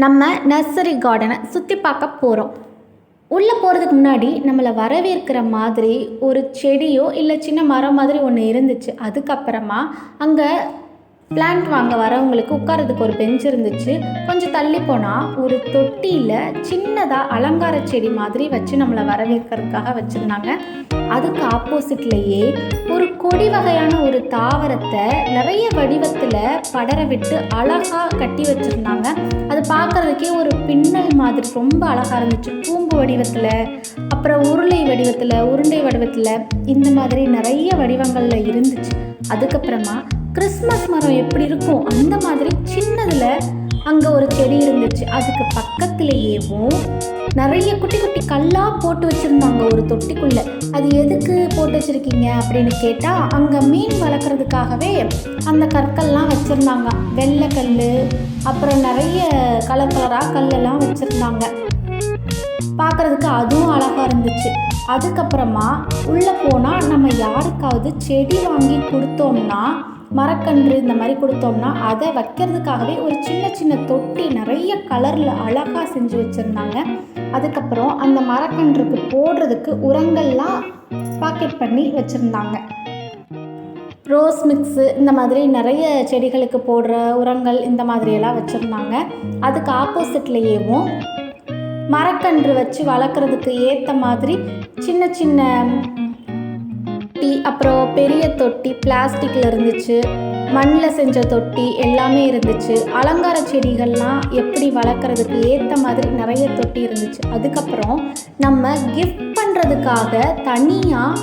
நம்ம நர்சரி கார்டனை சுற்றி பார்க்க போகிறோம் உள்ளே போகிறதுக்கு முன்னாடி நம்மளை வரவேற்கிற மாதிரி ஒரு செடியோ இல்லை சின்ன மரம் மாதிரி ஒன்று இருந்துச்சு. அதுக்கப்புறமா அங்கே பிளான்ட் வாங்க வரவங்களுக்கு உட்காரதுக்கு ஒரு பெஞ்ச் இருந்துச்சு. கொஞ்சம் தள்ளி போனால் ஒரு தொட்டியில் சின்னதாக அலங்கார செடி மாதிரி வச்சு நம்மளை வரவேற்கிறதுக்காக வச்சுருந்தாங்க. அதுக்கு ஆப்போசிட்லேயே ஒரு கொடி வகையான ஒரு தாவரத்தை நிறைய வடிவத்தில் படர விட்டு அழகாக கட்டி வச்சுருந்தாங்க. அது பார்க்குறதுக்கே ஒரு பின்னல் மாதிரி ரொம்ப அழகாக இருந்துச்சு. கூம்பு வடிவத்தில் அப்புறம் உருளை வடிவத்தில் உருண்டை வடிவத்தில் இந்த மாதிரி நிறைய வடிவங்களில் இருந்துச்சு. அதுக்கப்புறமா கிறிஸ்மஸ் மரம் எப்படி இருக்கும்? அந்த மாதிரி சின்னதில் அங்கே ஒரு செடி இருந்துச்சு. அதுக்கு பக்கத்துலேயேவும் நிறைய குட்டி குட்டி கல்லாக போட்டு வச்சுருந்தாங்க ஒரு தொட்டிக்குள்ளே. அது எதுக்கு போட்டு வச்சுருக்கீங்க அப்படின்னு கேட்டால் அங்கே மீன் வளர்க்குறதுக்காகவே அந்த கற்கள்லாம் வச்சுருந்தாங்க. வெள்ளை கல் அப்புறம் நிறைய கலர் கலராக கல்லெல்லாம் வச்சுருந்தாங்க. பார்க்குறதுக்கு அதுவும் அழகாக இருந்துச்சு. அதுக்கப்புறமா உள்ளே போனால் நம்ம யாருக்காவது செடி வாங்கி கொடுத்தோம்னா மரக்கன்று இந்த மாதிரி கொடுத்தோம்னா அதை வைக்கிறதுக்காகவே ஒரு சின்ன சின்ன தொட்டி நிறைய கலரில் அழகாக செஞ்சு வச்சுருந்தாங்க. அதுக்கப்புறம் அந்த மரக்கன்றுக்கு போடுறதுக்கு உரங்கள்லாம் பாக்கெட் பண்ணி வச்சுருந்தாங்க. ரோஸ் மிக்ஸு இந்த மாதிரி நிறைய செடிகளுக்கு போடுற உரங்கள் இந்த மாதிரியெல்லாம் வச்சுருந்தாங்க. அதுக்கு ஆப்போசிட்லேயேவும் மரக்கன்று வச்சு வளர்க்குறதுக்கு ஏற்ற மாதிரி சின்ன சின்ன தொட்டி அப்புறம் பெரிய தொட்டி பிளாஸ்டிக்கில் இருந்துச்சு. மண்ணில் செஞ்ச தொட்டி எல்லாமே இருந்துச்சு. அலங்கார செடிகள்லாம் எப்படி வளர்க்குறதுக்கு ஏற்ற மாதிரி நிறைய தொட்டி இருந்துச்சு. அதுக்கப்புறம் நம்ம கிஃப்ட் பண்ணுறதுக்காக தனியாக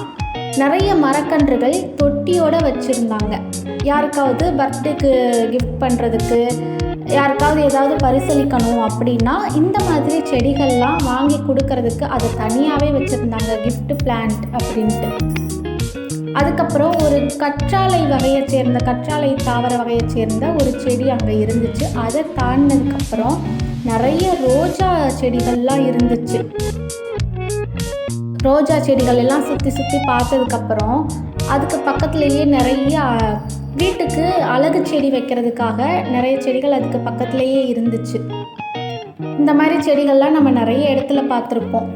நிறைய மரக்கன்றுகள் தொட்டியோடு வச்சுருந்தாங்க. யாருக்காவது பர்த்டேக்கு கிஃப்ட் பண்ணுறதுக்கு யாருக்காவது ஏதாவது பரிசளிக்கணும் அப்படின்னா இந்த மாதிரி செடிகள்லாம் வாங்கி கொடுக்கறதுக்கு அதை தனியாகவே வச்சுருந்தாங்க கிஃப்ட் பிளான்ட் அப்படின்ட்டு. அதுக்கப்புறம் ஒரு கற்றாழை வகையை சேர்ந்த கற்றாழை தாவர வகையை சேர்ந்த ஒரு செடி அங்கே இருந்துச்சு. அதை தாண்டினதுக்கப்புறம் நிறைய ரோஜா செடிகள்லாம் இருந்துச்சு. ரோஜா செடிகள் எல்லாம் சுற்றி சுற்றி பார்த்ததுக்கப்புறம் அதுக்கு பக்கத்துலேயே நிறைய வீட்டுக்கு அழகு செடி வைக்கிறதுக்காக நிறைய செடிகள் அதுக்கு பக்கத்துலேயே இருந்துச்சு. இந்த மாதிரி செடிகள்லாம் நம்ம நிறைய இடத்துல பார்த்துருப்போம்.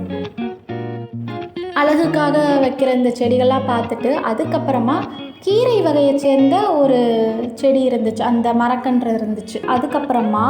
அழகுக்காக வைக்கிற இந்த செடிகள்லாம் பார்த்துட்டு அதுக்கப்புறமா கீரை வகையை சேர்ந்த ஒரு செடி இருந்துச்சு. அந்த மரக்கன்று இருந்துச்சு. அதுக்கப்புறமா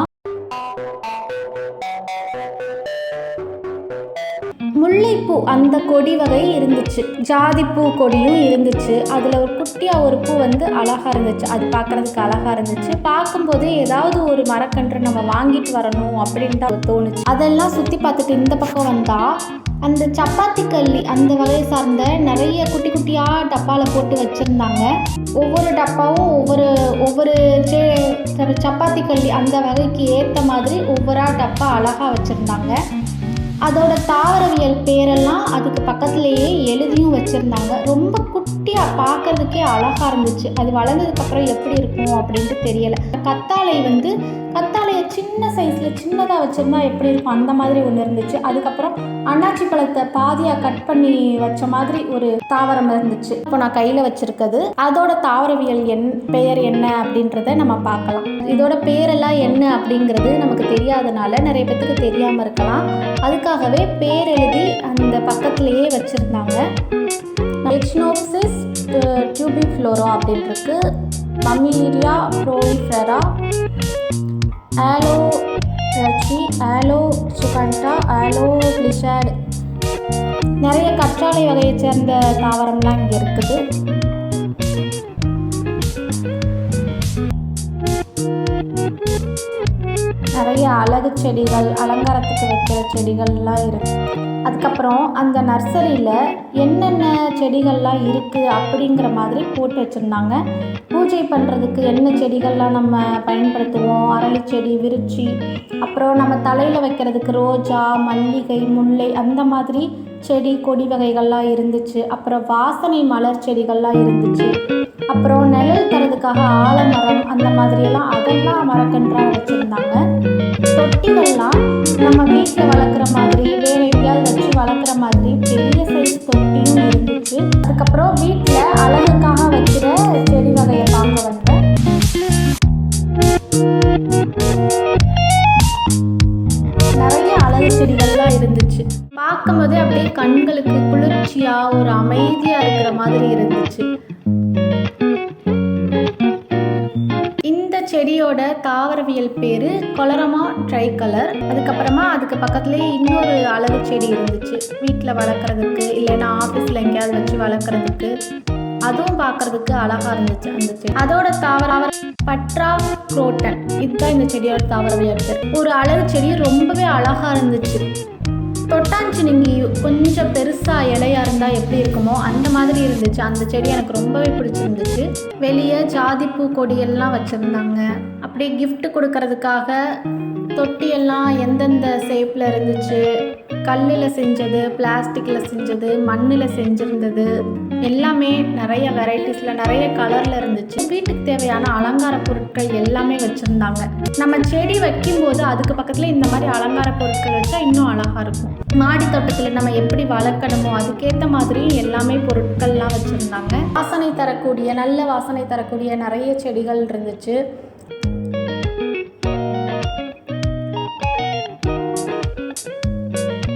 முல்லைப்பூ அந்த கொடி வகை இருந்துச்சு. ஜாதிப்பூ கொடியும் இருந்துச்சு. அதில் ஒரு குட்டியாக ஒரு பூ வந்து அழகாக இருந்துச்சு. அது பார்க்குறதுக்கு அழகாக இருந்துச்சு. பார்க்கும்போதே ஏதாவது ஒரு மரக்கன்று நம்ம வாங்கிட்டு வரணும் அப்படின்ட்டு அது தோணுச்சு. அதெல்லாம் சுற்றி பார்த்துட்டு இந்த பக்கம் வந்தால் அந்த சப்பாத்தி கல்லி அந்த வகையை சார்ந்த நிறைய குட்டி குட்டியாக டப்பாவில் போட்டு வச்சுருந்தாங்க. ஒவ்வொரு டப்பாவும் ஒவ்வொரு ஒவ்வொரு சே சப்பாத்தி கல்லி அந்த வகைக்கு ஏற்ற மாதிரி ஒவ்வொரு டப்பா அழகாக வச்சுருந்தாங்க. அதோட தாவரவியல் பேரெல்லாம் அதுக்கு பக்கத்துலேயே எழுதியும் வச்சுருந்தாங்க. ரொம்ப குட்டியாக பார்க்கறதுக்கே அழகாக இருந்துச்சு. அது வளர்ந்ததுக்கப்புறம் எப்படி இருக்கும் அப்படின்ட்டு தெரியலை. கத்தாழை வந்து கத்தா சின்ன சைஸில் சின்னதாக வச்சுருந்தா எப்படி இருக்கும்? அந்த மாதிரி ஒன்று இருந்துச்சு. அதுக்கப்புறம் அன்னாச்சி பழத்தை பாதியாக கட் பண்ணி வச்ச மாதிரி ஒரு தாவரம் இருந்துச்சு. இப்போ நான் கையில் வச்சுருக்கிறது. அதோட தாவரவியல் என் பெயர் என்ன அப்படின்றத நம்ம பார்க்கலாம். இதோட பேரெல்லாம் என்ன அப்படிங்கிறது நமக்கு தெரியாதனால நிறைய பேத்துக்கு தெரியாமல் இருக்கலாம். அதுக்காகவே பேர் எழுதி அந்த பக்கத்துலேயே வச்சுருந்தாங்க. எக்ஸ்னோப்சிஸ் டியூபி uh, ஃப்ளோரோ அப்படின்ட்டுருக்கு மம்மீரியா ப்ரோலிஃபெரா ஆலோ ரச்சி ஆலோ சுகண்டா ஆலோ லிஷாடு நிறைய கற்றாழை வகையை சேர்ந்த தாவரம்லாம் இங்கே இருக்குது. நிறைய அழகு செடிகள் அலங்காரத்துக்கு வைக்கிற செடிகள்லாம் இருக்கு. அதுக்கப்புறம் அந்த நர்சரியில் என்னென்ன செடிகள்லாம் இருக்குது அப்படிங்கிற மாதிரி போட்டு வச்சுருந்தாங்க. பூஜை பண்ணுறதுக்கு என்ன செடிகள்லாம் நம்ம பயன்படுத்துவோம்? அரளி செடி விருச்சி அப்புறம் நம்ம தலையில் வைக்கிறதுக்கு ரோஜா மல்லிகை முல்லை அந்த மாதிரி செடி கொடி வகைகள்லாம் இருந்துச்சு. அப்புறம் வாசனை மலர் செடிகள்லாம் இருந்துச்சு. அப்புறம் நிழல் தரதுக்காக ஆலமரம் அந்த மாதிரியெல்லாம் அதெல்லாம் மரக்கன்றாக வச்சுருந்தாங்க. தொட்டிலெல்லாம் நம்ம வீட்டில் வளர்க்குற மாதிரி வேறு எங்கேயாவது வச்சு வளர்க்குற மாதிரி பெரிய சைஸ் தொட்டியும் இருந்துச்சு. அதுக்கப்புறம் வீட்டில் அழகுக்காக வைக்கிற செடி வகையை பார்க்க வந்தேன். நிறைய அழகு செடிகள்லாம் இருந்துச்சு. பார்க்கும்போதே அப்படியே கண்களுக்கு குளிர்ச்சியாக ஒரு அமைதியாக இருக்கிற மாதிரி இருந்துச்சு. செடியோட தாவரவியல் பேர் கொலரமா ட்ரை கலர் அதுக்கப்புறமா அதுக்கு பக்கத்துலேயே இன்னொரு அளவு செடி இருந்துச்சு. வீட்டில் வளர்க்குறதுக்கு இல்லைன்னா ஆஃபீஸில் எங்கேயாவது வச்சு வளர்க்குறதுக்கு. அதுவும் பார்க்கறதுக்கு அழகாக இருந்துச்சு அந்த செடி. அதோட தாவர பட்ரா குரோட்டன் இதுதான் இந்த செடியோட தாவரவியல் பேர். ஒரு அளவு செடி ரொம்பவே அழகாக இருந்துச்சு. தொட்டாஞ்சினிங்கி கொஞ்சம் பெருசாக இலையா இருந்தால் எப்படி இருக்குமோ அந்த மாதிரி இருந்துச்சு. அந்த செடி எனக்கு ரொம்பவே பிடிச்சிருந்துச்சு. வெளியே ஜாதிப்பூ கொடியெல்லாம் வச்சுருந்தாங்க. அப்படியே கிஃப்ட் கொடுக்கறதுக்காக தொட்டியெல்லாம் எந்தெந்த ஷேப்பில் இருந்துச்சு? கல்லில் செஞ்சது பிளாஸ்டிக்கில் செஞ்சது மண்ணில் செஞ்சுருந்தது. எல்லாமே நிறைய வெரைட்டிஸில் நிறைய கலரில் இருந்துச்சு. வீட்டுக்கு தேவையான அலங்கார பொருட்கள் எல்லாமே வச்சுருந்தாங்க. நம்ம செடி வைக்கும்போது அதுக்கு பக்கத்தில் இந்த மாதிரி அலங்கார பொருட்கள் வச்சா இன்னும் அழகாக இருக்கும். மாடி தோட்டத்தில் நம்ம எப்படி வளர்க்கணுமோ அதுக்கேற்ற மாதிரி எல்லாமே பொருட்கள்லாம் வச்சுருந்தாங்க. வாசனை தரக்கூடிய நல்ல வாசனை தரக்கூடிய நிறைய செடிகள் இருந்துச்சு.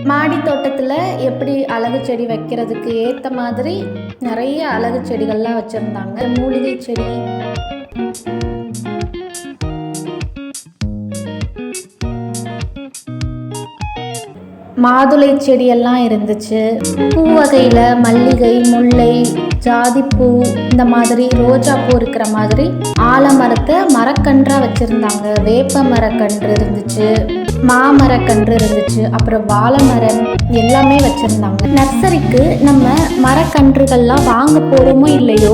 மாடி தோட்டத்தில் எப்படி அழகு செடி வைக்கிறதுக்கு ஏற்ற மாதிரி நிறைய அழகு செடிகள்லாம் வச்சுருந்தாங்க. மூலிகை செடி. மாதுளை செடியெல்லாம் இருந்துச்சு. பூ வகையில் மல்லிகை முல்லை ஜாதிப்பூ இந்த மாதிரி ரோஜா பூ இருக்கிற மாதிரி ஆலமரத்தை மரக்கன்றாக வச்சுருந்தாங்க. வேப்ப மரக்கன்று இருந்துச்சு மாமரக்கன்று இருந்துச்சு அப்புறம் வாழை மரம் எல்லாமே வச்சுருந்தாங்க. நர்சரிக்கு நம்ம மரக்கன்றுகள்லாம் வாங்க போகிறோமோ இல்லையோ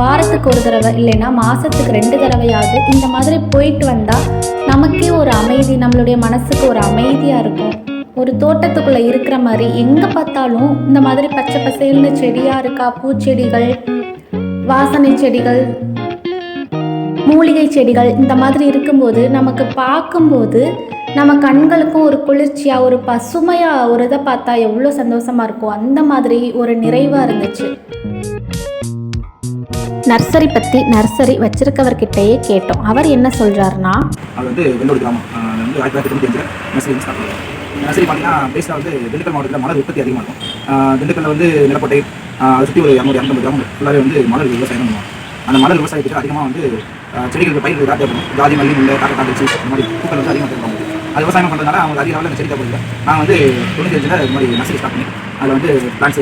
வாரத்துக்கு ஒரு தடவை இல்லைன்னா மாதத்துக்கு ரெண்டு தடவையாவது இந்த மாதிரி போயிட்டு வந்தால் நமக்கே ஒரு அமைதி நம்மளுடைய மனசுக்கு ஒரு அமைதியாக இருக்கும். ஒரு தோட்டத்துக்குள்ளே இருக்கிற மாதிரி எங்கே பார்த்தாலும் இந்த மாதிரி பச்சை பசேல்னு செடியாக இருக்கா? பூச்செடிகள் வாசனை செடிகள் மூலிகை செடிகள் இந்த மாதிரி இருக்கும்போது நமக்கு பார்க்கும்போது நம்ம கண்களுக்கும் ஒரு குளிர்ச்சியாக ஒரு பசுமையாக ஒரு இதை பார்த்தா எவ்வளோ சந்தோஷமாக இருக்கும் அந்த மாதிரி ஒரு நிறைவாக இருந்துச்சு. நர்சரி பற்றி நர்சரி வச்சிருக்கவர்கிட்டயே கேட்டோம். அவர் என்ன சொல்கிறாருன்னா அது வந்து வெள்ளோடு கிராமம். வந்து ஆயிரத்தி தொள்ளாயிரத்தி தொண்ணூற்றி அஞ்சில் நர்சரி வந்து ஸ்டார்ட் பண்ணுவோம் நர்சரி பார்த்தீங்கன்னா பேஸில் வந்து திண்டுக்கல் மாவட்டத்தில் மலர் உற்பத்தி அதிகமாக இருக்கும். திண்டுக்கல்ல வந்து நிலப்பட்டை அதை சுற்றி ஒரு இரநூறு இரநூத்தம்பது கிராமம் ஃபுல்லாகவே வந்து மலர் விவசாயம் பண்ணுவோம் அந்த மலர் விவசாயத்துக்கு அதிகமாக வந்து செடிகளுக்கு பயிர்கள் தான் தேவைப்படும் ஜாதி மல்லி முல்லை காக்கை இந்த மாதிரி பூக்கள் வந்து அதிகமாக இருக்கும் அது விவசாயம் பண்ணுறதுனால அவங்க அதிக அளவில் அந்த செடி தேவைப்படுது நான் வந்து தொண்ணூற்றி அஞ்சில் இது மாதிரி நர்சரி ஸ்டார்ட் பண்ணி அதில் வந்து பிளான்ஸ்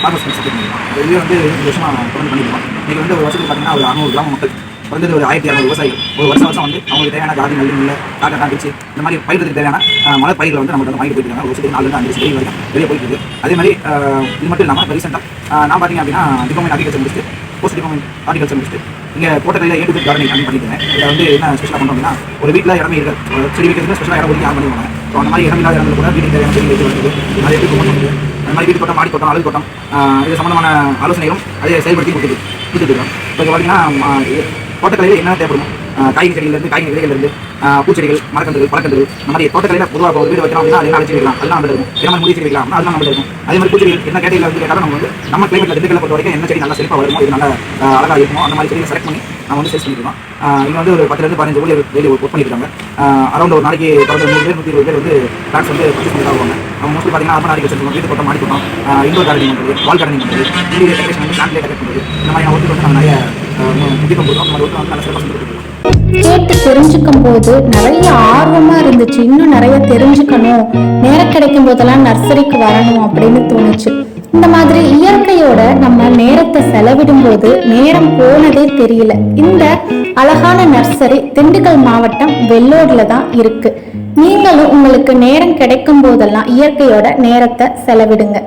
ஃபார்மர்ஸ் சப்ஜெக்ட் பண்ணிருக்கோம். இதுவே வந்து ரெண்டு வருஷமாக தொடர்ந்து பண்ணிருக்கோம் இன்றைக்கி வந்து ஒரு வருஷத்துக்கு பார்த்தீங்கன்னா ஒரு அறுநூறு கிராம மக்கள் வந்து ஒரு ஆயிரத்தி இரநூறு விவசாயிகள். ஒரு வருஷம் வருஷம் வந்து அவங்களுக்கு தேவையான ஜாதி நெல் நெல் காக்கா காக்கிச்சு இந்த மாதிரி பயிர்களுக்கு தேவையான மலை பயிர்கள் வந்து நம்ம வந்து வாங்கிட்டு போயிட்டு இருக்காங்க. ஒரு வருஷத்துக்கு நாலு அஞ்சு செடி வரைக்கும் வெளியே போயிட்டு இருக்கு. அதே மாதிரி இது மட்டும் இல்லாமல் இப்போ ரீசெண்டாக நான் பார்த்தீங்க அப்படின்னா டிப்ளமோ அக்ரிகல்ச்சர் முடிச்சுட்டு போஸ்ட் டிப்ளமோ ஹார்டிகல்ச்சர் முடிச்சுட்டு இங்கே தோட்டக்கலையில் ஏ டு கார்டனிங் அப்படின்னு பண்ணியிருக்கேன் இதில் வந்து என்ன ஸ்பெஷலாக பண்ணோம் அப்படின்னா ஒரு வீட்டில் இடமே இருக்கு. செடி வைக்கிறதுக்கு ஸ்பெஷலாக இடம் ஒதுக்கி ஆன் பண்ணுவாங்க ஸோ அந்த மாதிரி இடம் இல்லாத இடங்கள் கூட வீட்டுக்கு தேவையான செடி வச்சு வருது நிறைய எப்படி ப்ரொமோட் அந்த மாதிரி வீட்டு தோட்டம் மாடி தோட்டம் அழகு தோட்டம் இது சம்மந்தமான ஆலோசனைகளும் அதை செயல்படுத்தி கொடுத்துட்டு கொடுத்துட்டு இருக்கோம். இப்போ பார்த்தீங்கன்னா தோட்டக்கலையில் என்ன தேவைப்படும் காய்கறி செடியிலேருந்து காய்கறி விதைகளிலிருந்து பூச்செடிகள் மரக்கன்றுகள் பழக்கன்றுகள் இந்த மாதிரி தோட்டக்கலையில் பொதுவாக ஒரு வீடு வைக்கிறோம் அப்படின்னா அது அழைச்சி வைக்கலாம். அதெல்லாம் நம்ம இருக்கும். என்ன மாதிரி வைக்கலாம் அதெல்லாம் நம்ம இருக்கும். அதே மாதிரி பூச்செடிகள் என்ன கேட்டையில் வந்து கேட்டாலும் நம்ம வந்து நம்ம கிளைமேட்டில் திண்டுக்கலை பொறுத்த வரைக்கும் என்ன செடி நல்லா செழிப்பாக வருமோ இது நல்லா அழகாக அழகா இருக்குமோ அந்த மாதிரி செடியை செலக்ட் பண்ணி நம்ம வந்து சேல்ஸ் பண்ணிக்கலாம் இங்கே வந்து ஒரு பத்துலேருந்து பதினஞ்சு ஊழியர் வெளியே ஒர்க் பண்ணியிருக்காங்க அரௌண்ட் ஒரு நாளைக்கு தொடர்ந்து நூறு பேர் நூற்றி இருபது பேர் வந்து டாக்ஸ் வந்து பர்ச்சேஸ் பண்ணி வருவாங்க. அவங்க மோஸ்ட்லி பார்த்தீங்கன்னா அர்பன் ஆடிக்கு வச்சிருக்கோம் வீட்டு தோட்டம் மாடி தோட்டம் இண்டோர் கார்டனிங் பண்ணுறது வால் கார்டனிங் பண்ணுறது இன்டீரியர் டெக்கரேஷன் வந்து பிளான்லேயே டெக்கரேட் பண்ணுறது இந்த மாதிரியான ஒர்க்கு வந்து நம்ம நிறைய ஆஹ், போதும் கொடுக்குறோம் அந்த மாதிரி ஒர்க்கு வந்து நல்ல சிறப்பாக செஞ்சுட்டு கேட்டு தெரிஞ்சுக்கும் போது நிறைய ஆர்வமா இருந்துச்சு. இன்னும் நிறைய தெரிஞ்சுக்கணும். நேரம் கிடைக்கும் போதெல்லாம் நர்சரிக்கு வரணும் அப்படின்னு தோணுச்சு. இந்த மாதிரி இயற்கையோட நம்ம நேரத்தை செலவிடும் போது நேரம் போனதே தெரியல. இந்த அழகான நர்சரி திண்டுக்கல் மாவட்டம் வெள்ளோர்ல தான் இருக்கு. நீங்களும் உங்களுக்கு நேரம் கிடைக்கும் போதெல்லாம் இயற்கையோட நேரத்தை செலவிடுங்க.